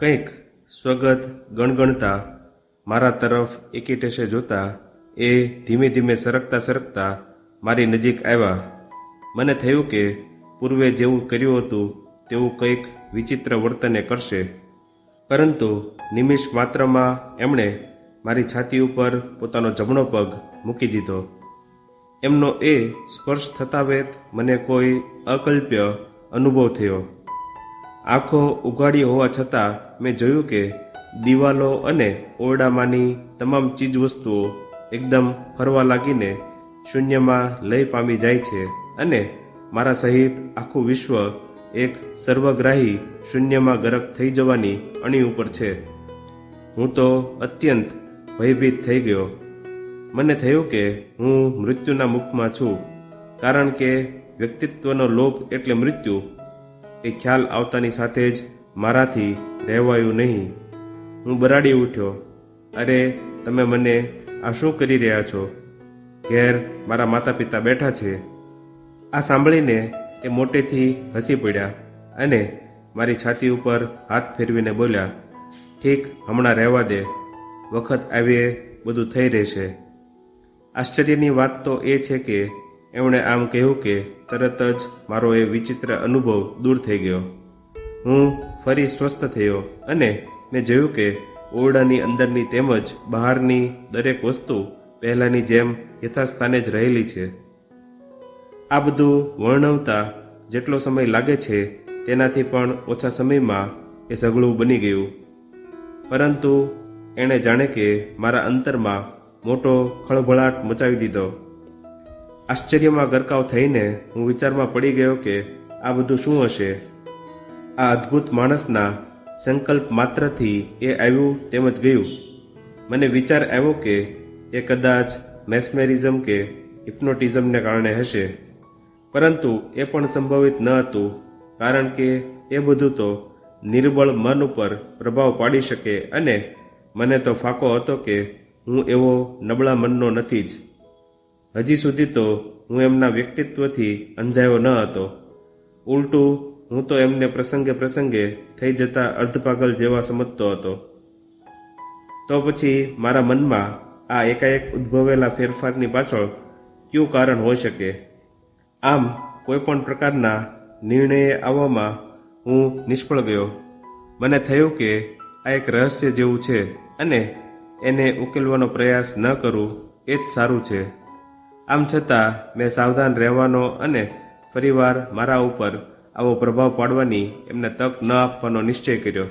કંઈક સ્વગત, ગણગણતા મારા તરફ એકેટેશે જોતા, એ ધીમે ધીમે સરકતા સરકતા મારી નજીક આવ્યા. મને થયું કે પૂર્વે જેવું કર્યું હતું, તેવું કંઈક વિચિત્ર વર્તને કરશે. પરંતુ નિમિષ માત્રમાં એમણે મારી છાતી ઉપર પોતાનો જમણો પગ મૂકી દીધો. એમનો એ સ્પર્શ થતાં વેત મને કોઈ અકલ્પ્ય અનુભવ થયો. આંખો ઉગાડી હોવા છતાં મેં જોયું કે દિવાલો અને ઓરડામાંની તમામ ચીજવસ્તુઓ એકદમ ફરવા લાગીને શૂન્યમાં લય પામી જાય છે અને મારા સહિત આખું વિશ્વ એક સર્વગ્રાહી શૂન્યમાં ગરક થઈ જવાની અણી ઉપર છે. હું તો અત્યંત ભયભીત થઈ ગયો. મને થયું કે હું મૃત્યુના મુખમાં છું, કારણ કે વ્યક્તિત્વનો લોભ એટલે મૃત્યુ એ ખ્યાલ આવતાની સાથે જ મારાથી રહેવાયું નહીં. હું બરાડી ઉઠ્યો. અરે, તમે મને આ શું કરી રહ્યા છો? ઘેર મારા માતા પિતા બેઠા છે. આ સાંભળીને એ મોટેથી હસી પડ્યા અને મારી છાતી ઉપર હાથ ફેરવીને બોલ્યા, ઠીક, હમણાં રહેવા દે. વખત આવીએ, બધું થઈ રહેશે. આશ્ચર્યની વાત તો એ છે કે એમણે આમ કહ્યું કે, તરત જ મારો એ વિચિત્ર અનુભવ દૂર થઈ ગયો. હું ફરી સ્વસ્થ થયો અને મેં જોયું કે ઓરડાની અંદરની તેમજ બહારની દરેક વસ્તુ પહેલાંની જેમ યથાસ્થાને જ રહેલી છે. આ બધું વર્ણવતા જેટલો સમય લાગે છે, તેનાથી પણ ઓછા સમયમાં એ સઘળું બની ગયું. પરંતુ એણે જાણે કે મારા અંતરમાં મોટો ખળભળાટ મચાવી દીધો. આશ્ચર્યમાં ગરકાવ થઈને હું વિચારમાં પડી ગયો કે આ બધું શું હશે? આ અદ્ભુત માણસના સંકલ્પ માત્રથી એ આવ્યું તેમજ ગયું. મને વિચાર આવ્યો કે એ કદાચ મેસ્મેરિઝમ કે હિપ્નોટિઝમને કારણે હશે. પરંતુ એ પણ સંભવિત ન હતું, કારણ કે એ બધું તો નિર્બળ મન ઉપર પ્રભાવ પાડી શકે અને મને તો ફાકો હતો કે હું એવો નબળા મનનો નથી જ. હજી સુધી તો હું એમના વ્યક્તિત્વથી અંજાયો ન હતો. ઉલટું, હું તો એમને પ્રસંગે પ્રસંગે થઈ જતા અર્ધપાગલ જેવા સમજતો હતો. તો પછી મારા મનમાં આ એકાએક ઉદ્ભવેલા ફેરફારની પાછળ કયું કારણ હોઈ શકે? આમ, કોઈપણ પ્રકારના નિર્ણયે આવવામાં હું નિષ્ફળ ગયો. મને થયું કે આ એક રહસ્ય જેવું છે અને એને ઉકેલવાનો પ્રયાસ ન કરું એ જ સારું છે. આમ છતાં મેં સાવધાન રહેવાનો અને ફરીવાર મારા ઉપર આવો પ્રભાવ પાડવાની એમને તક ન આપવાનો નિશ્ચય કર્યો.